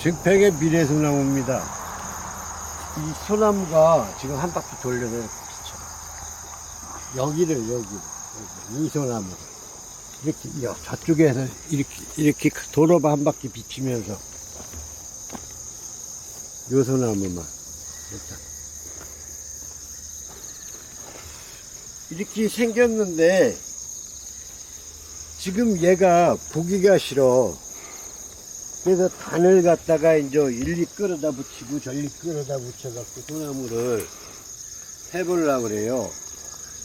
증평의 미래소나무입니다. 이 소나무가 지금 한 바퀴 돌려서 이렇게 비쳐. 여기를, 여기를, 여기, 이 소나무. 이렇게, 여, 저쪽에서 이렇게, 이렇게 도로바 한 바퀴 비치면서. 요 소나무만. 이렇게 생겼는데, 지금 얘가 보기가 싫어. 그래서 단을 갖다가 이제 일리 끌어다 붙이고 전리 끌어다 붙여갖고 소나무를 해보려고 그래요.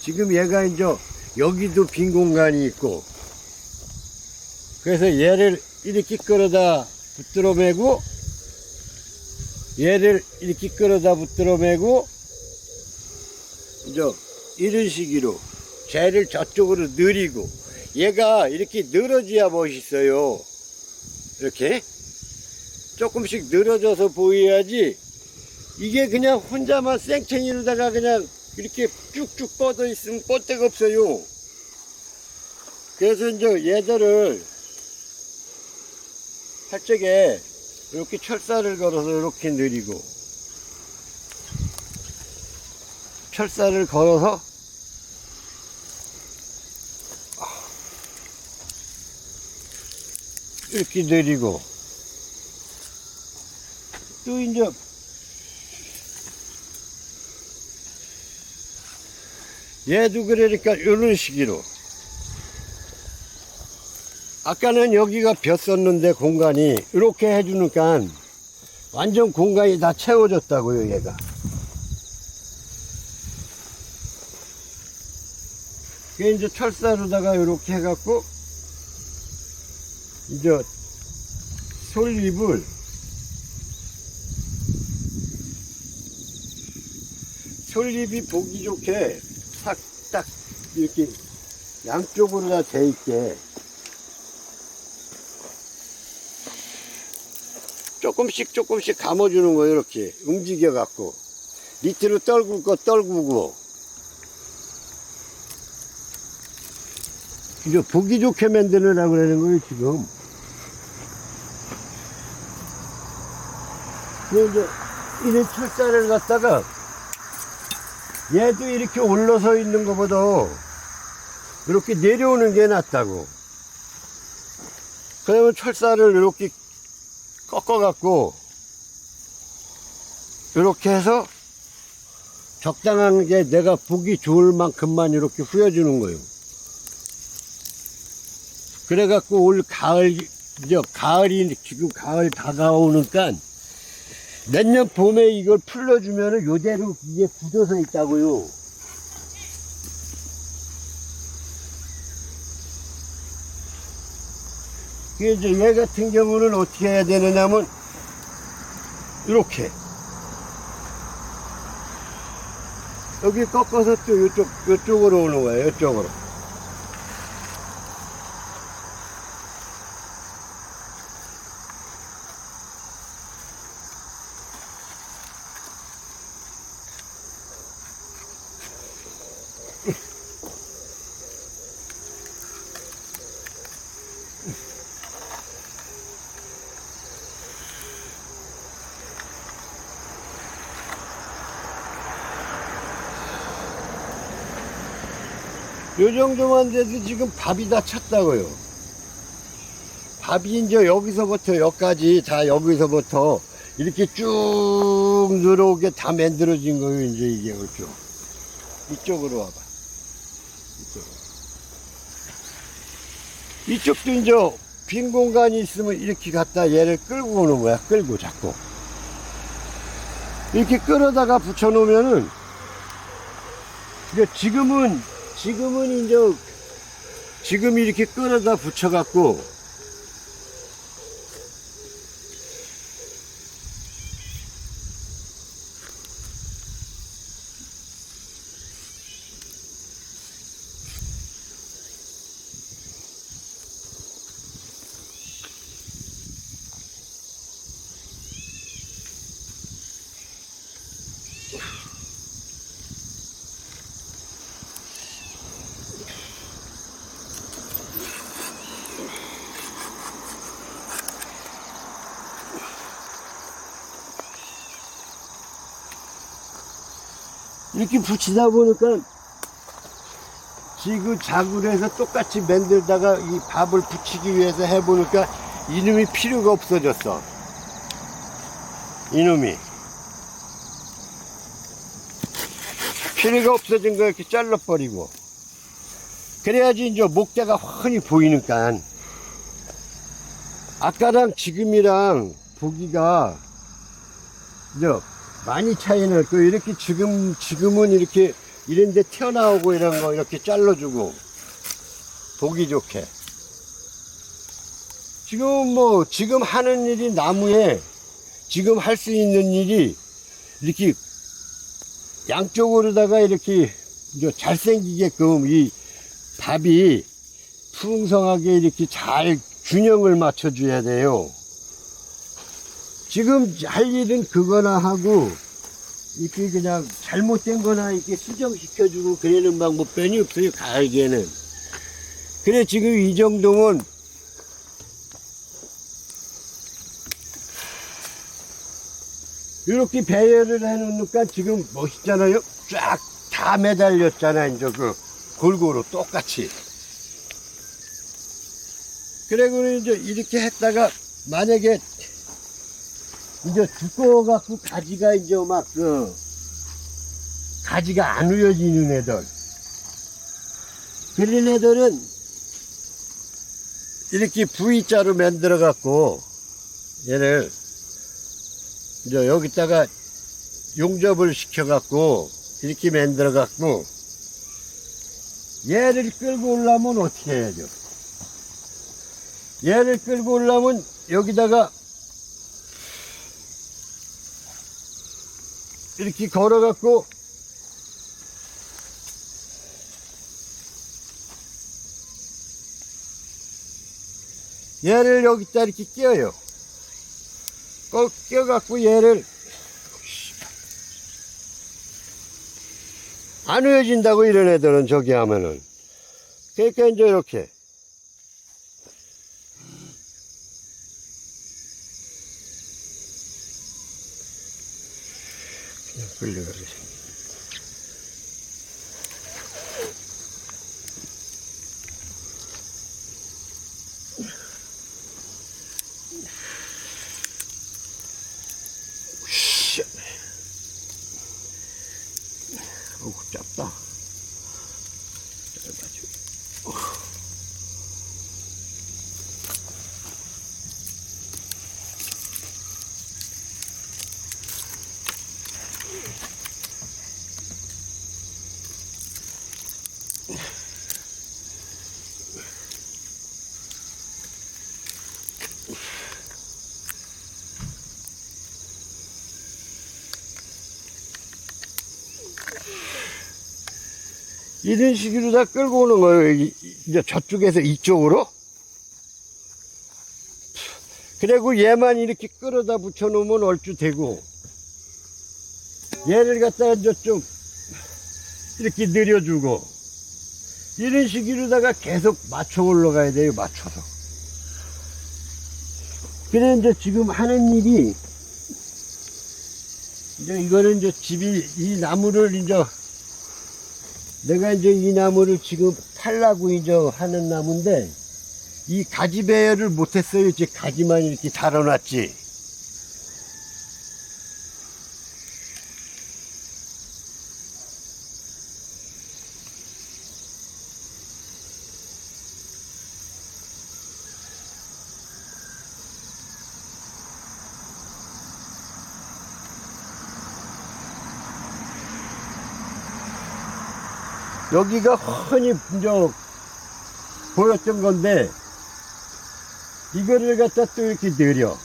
지금 얘가 이제 여기도 빈 공간이 있고 그래서 얘를 이렇게 끌어다 붙들어 매고 얘를 이렇게 끌어다 붙들어 매고 이제 이런 식으로 쟤를 저쪽으로 느리고 얘가 이렇게 늘어져야 멋있어요. 이렇게 조금씩 늘어져서 보여야지 이게 그냥 혼자만 생챙이로다가 그냥 이렇게 쭉쭉 뻗어 있으면 뻗데가 없어요. 그래서 이제 얘들을 할 적에 이렇게 철사를 걸어서 이렇게 느리고 철사를 걸어서 이렇게 내리고. 또 이제 얘도 그러니까 이런 식으로. 아까는 여기가 벼었는데 공간이 이렇게 해주니까 완전 공간이 다 채워졌다고요 얘가. 그게 이제 철사로다가 이렇게 해갖고 이제 솔잎을 솔잎이 보기 좋게 싹딱 이렇게 양쪽으로 다 돼 있게 조금씩 조금씩 감아주는 거예요 이렇게. 움직여 갖고. 밑으로 떨굴 거 떨구고. 이제 보기 좋게 만드느라고 그러는 거예요, 지금. 근데 이제, 이런 철사를 갖다가, 얘도 이렇게 올라서 있는 것보다, 이렇게 내려오는 게 낫다고. 그러면 철사를 이렇게 꺾어갖고, 이렇게 해서, 적당한 게 내가 보기 좋을 만큼만 이렇게 후려주는 거예요. 그래갖고 올 가을, 이제 가을이 지금 가을 다가오니까 내년 봄에 이걸 풀러주면은 요대로 이게 굳어서 있다고요. 이제 얘 같은 경우는 어떻게 해야 되느냐면, 이렇게. 여기 꺾어서 또 이쪽, 이쪽으로 오는 거예요, 이쪽으로. 요 정도만 돼도 지금 밥이 다 찼다고요. 밥이 이제 여기서부터 여기까지 다 여기서부터 이렇게 쭉 늘어오게 다 만들어진 거예요. 이제 이게 그쪽. 이쪽으로 와봐. 이쪽으로. 이쪽도 이제 빈 공간이 있으면 이렇게 갖다 얘를 끌고 오는 거야. 끌고 자꾸. 이렇게 끌어다가 붙여놓으면은 지금은 지금은 이제 지금 이렇게 끌어다 붙여갖고 이렇게 붙이다 보니까 지구 자굴에서 똑같이 만들다가 이 밥을 붙이기 위해서 해보니까 이놈이 필요가 없어졌어. 이놈이. 필요가 없어진 거 이렇게 잘라버리고. 그래야지 이제 목재가 훤히 보이니까. 아까랑 지금이랑 보기가 이제 많이 차이 날 거예요. 이렇게 지금, 지금은 이렇게 이런데 튀어나오고 이런 거 이렇게 잘라주고 보기 좋게. 지금 뭐, 지금 하는 일이 나무에 지금 할 수 있는 일이 이렇게 양쪽으로다가 이렇게 잘생기게끔 이 밥이 풍성하게 이렇게 잘 균형을 맞춰줘야 돼요. 지금 할 일은 그거나 하고 이렇게 그냥 잘못된 거나 이렇게 수정시켜주고 그러는 방법변이 없어요, 가을기에는. 그래, 지금 이 정도면 이렇게 배열을 해놓으니까 지금 멋있잖아요? 쫙 다 매달렸잖아, 이제 그 골고루 똑같이. 그래, 그 이제 이렇게 했다가 만약에 이제 두꺼워갖고 가지가 이제 막 그, 가지가 안 우여지는 애들. 그런 애들은 이렇게 V자로 만들어갖고 얘를 이제 여기다가 용접을 시켜갖고 이렇게 만들어갖고 얘를 끌고 오려면 어떻게 해야죠? 얘를 끌고 오려면 여기다가 이렇게 걸어갖고 얘를 여기다 이렇게 끼워요. 꼭 끼워갖고 얘를 안 헤어진다고 이런 애들은 저기 하면은 그러니까 이제 이렇게 이런 식으로 다 끌고 오는 거예요. 이- 이제 저쪽에서 이쪽으로. 그리고 얘만 이렇게 끌어다 붙여놓으면 얼추 되고, 얘를 갖다가 좀 이렇게 늘려주고, 이런 식으로다가 계속 맞춰 올라가야 돼요, 맞춰서. 그래, 이제 지금 하는 일이, 이제 이거는 이제 집이, 이 나무를 이제 내가 이제 이 나무를 지금 팔라고 이제 하는 나무인데 이 가지 배열을 못했어요. 이제 가지만 이렇게 달아놨지. 여기가 훤히 저 보였던 건데 이거를 갖다 또 이렇게 늘려.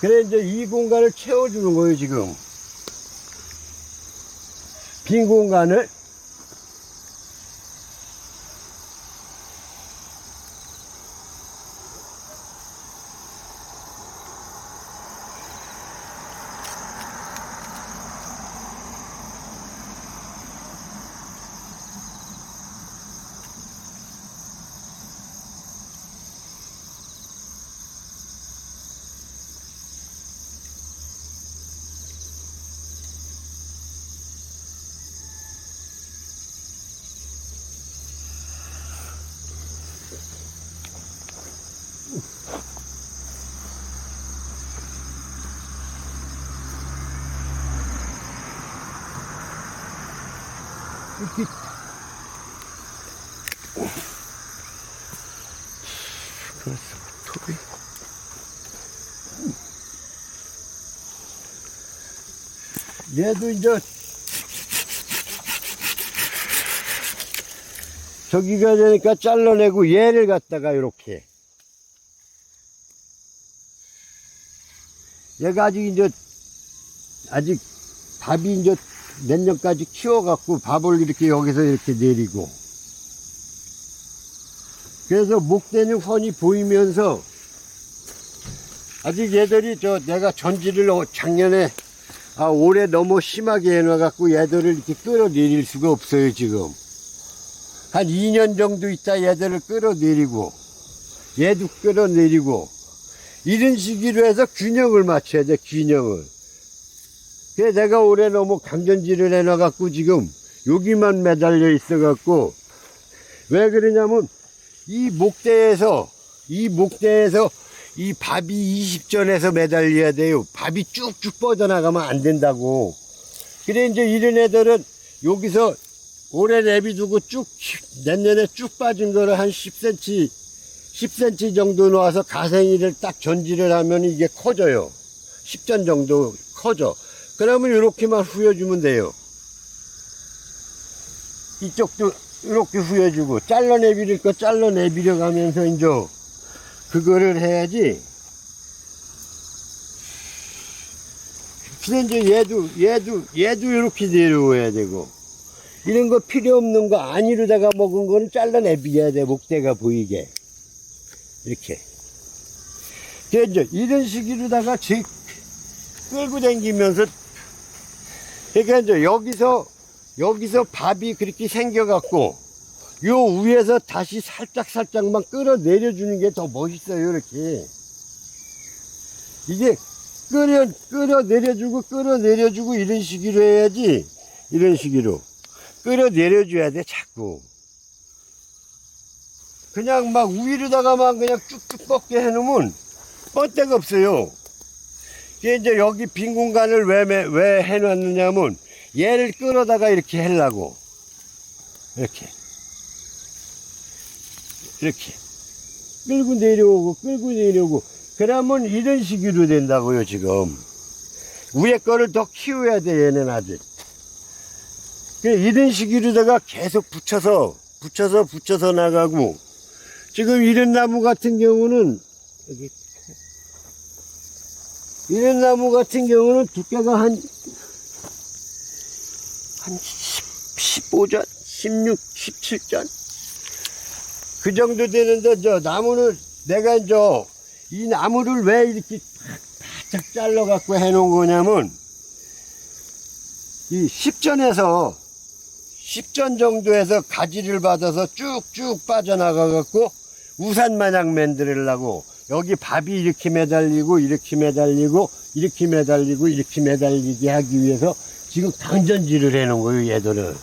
그래 이제 이 공간을 채워주는 거예요 지금. 빈 공간을 그렇소 톱이 얘도 이제 저기가 되니까 잘라내고 얘를 갖다가 이렇게. 얘가 아직 이제 아직 밥이 이제 내년까지 키워갖고 밥을 이렇게 여기서 이렇게 내리고. 그래서 목대는 훤히 보이면서 아직 얘들이 저 내가 전지를 어- 작년에 아 올해 너무 심하게 해놔갖고 얘들을 이렇게 끌어내릴 수가 없어요 지금. 한 2년 정도 있다 얘들을 끌어내리고 얘도 끌어내리고 이런 식으로 해서 균형을 맞춰야 돼 균형을 그래 내가 올해 너무 강전지를 해놔갖고 지금 여기만 매달려 있어갖고 왜 그러냐면 이 목대에서 이 목대에서 이 밥이 20전에서 매달려야 돼요. 밥이 쭉쭉 뻗어나가면 안 된다고. 그래 이제 이런 애들은 여기서 올해 내비두고 쭉 내년에 쭉 빠진 거를 한 10cm 10cm 정도 놓아서 가생이를 딱 전지를 하면 이게 커져요. 10전 정도 커져 그러면 이렇게만 후려주면 돼요. 이쪽도 이렇게 후려주고 잘라내비릴 거 잘라내비려 가면서 이제 그거를 해야지. 근데 이제 얘도 얘도 얘도 이렇게 내려와야 되고. 이런 거 필요 없는 거 안이로다가 먹은 거는 잘라내비려야 돼 목대가 보이게. 이렇게. 이제 이런 식으로다가 지 끌고 다니면서 그러니까 이제 여기서 여기서 밥이 그렇게 생겨갖고 요 위에서 다시 살짝 살짝만 끌어 내려 주는 게 더 멋있어요 이렇게. 이게 끌어 끌어 내려주고 끌어 내려주고 이런 식으로 해야지 이런 식으로. 끌어 내려줘야 돼 자꾸. 그냥 막 위로다가만 그냥 쭉쭉 뻗게 해놓으면 뻗대가 없어요 이제 여기 빈 공간을 왜, 매- 왜 해놨느냐면 얘를 끌어다가 이렇게 하려고. 이렇게. 이렇게. 끌고 내려오고 끌고 내려오고. 그러면 이런 식으로 된다고요 지금. 위에 거를 더 키워야 돼 얘는 그래, 이런 식으로다가 계속 붙여서 붙여서 붙여서 나가고. 지금 이런 나무 같은 경우는 여기 이런 나무 같은 경우는 두께가 한, 한 10, 15전, 16, 17전? 그 정도 되는데, 저 나무는 내가 이제 이 나무를 왜 이렇게 바짝 잘라갖고 해놓은 거냐면, 이 10전에서, 10전 정도에서 가지를 받아서 쭉쭉 빠져나가갖고 우산 마냥 만들으려고 여기 밥이 이렇게 매달리고 이렇게 매달리고 이렇게 매달리고 이렇게 매달리게 하기 위해서 지금 강전지를 해 놓은 거예요 얘들은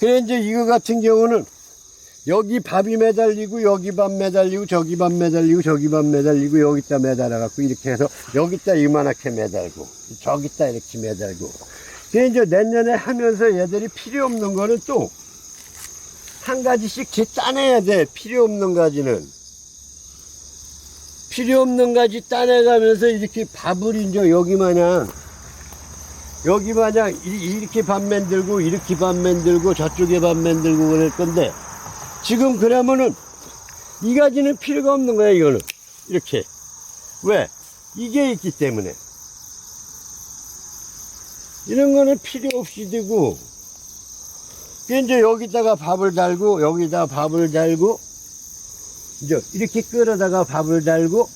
그래 이제 이거 같은 경우는 여기 밥이 매달리고 여기 밥 매달리고 저기 밥 매달리고 저기 밥 매달리고 여기다 매달아 갖고 이렇게 해서 여기다 이만하게 매달고 저기다 이렇게 매달고. 그래 이제 내년에 하면서 얘들이 필요 없는 거는 또 한 가지씩 제 따내야 돼 필요 없는 가지는 필요 없는 가지 따내가면서 이렇게 밥을 이제 여기 마냥 여기 마냥 이- 이렇게 밥 만들고 이렇게 밥 만들고 저쪽에 밥 만들고 그럴 건데 지금 그러면은 이 가지는 필요가 없는 거야 이거는. 이렇게. 왜? 이게 있기 때문에. 이런 거는 필요 없이 되고 그 이제 여기다가 밥을 달고 여기다 밥을 달고 이제 이렇게 끌어다가 밥을 달고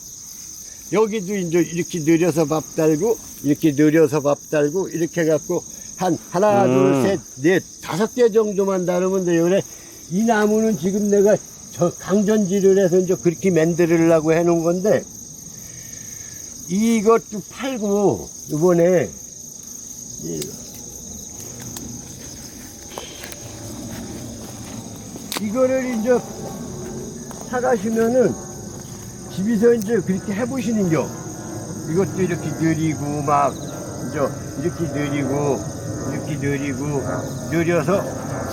여기도 이제 이렇게 늘려서 밥 달고 이렇게 늘려서 밥 달고 이렇게 해갖고 한 하나 음. 둘셋넷 다섯 개 정도만 다르면 돼요 그래 이 나무는 지금 내가 저 강전지를 해서 이제 그렇게 만들으려고 해놓은 건데 이것도 팔고 이번에 이- 이거를 이제 사가시면은 집에서 이제 그렇게 해보시는 겨. 이것도 이렇게 느리고 막 이제 이렇게 느리고 이렇게 느리고 느려서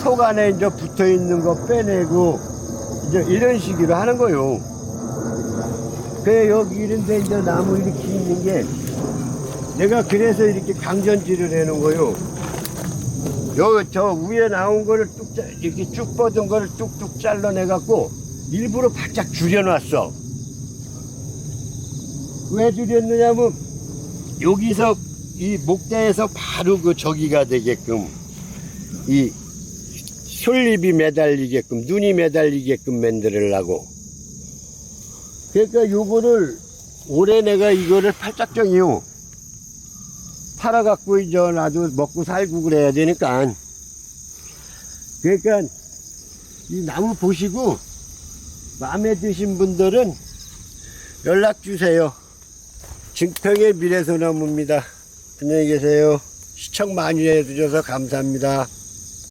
속 안에 이제 붙어 있는 거 빼내고 이제 이런 식으로 하는 거요. 그래 여기 이런데 이제 나무 이렇게 있는 게 내가 그래서 이렇게 강전지를 해놓은 거요. 여기 저 위에 나온 거를 뚝 짜- 이렇게 쭉 뻗은 거를 뚝뚝 잘라내 갖고 일부러 바짝 줄여놨어. 왜 줄였느냐면 여기서 이 목대에서 바로 그 저기가 되게끔 이 솔잎이 매달리게끔 눈이 매달리게끔 만들으려고. 그러니까 요거를 올해 내가 이거를 팔짝정이요. 팔아갖고 이제 나도 먹고 살고 그래야 되니까. 그러니까 이 나무 보시고 마음에 드신 분들은 연락 주세요. 증평의 미래소나무입니다. 안녕히 계세요. 시청 많이 해주셔서 감사합니다.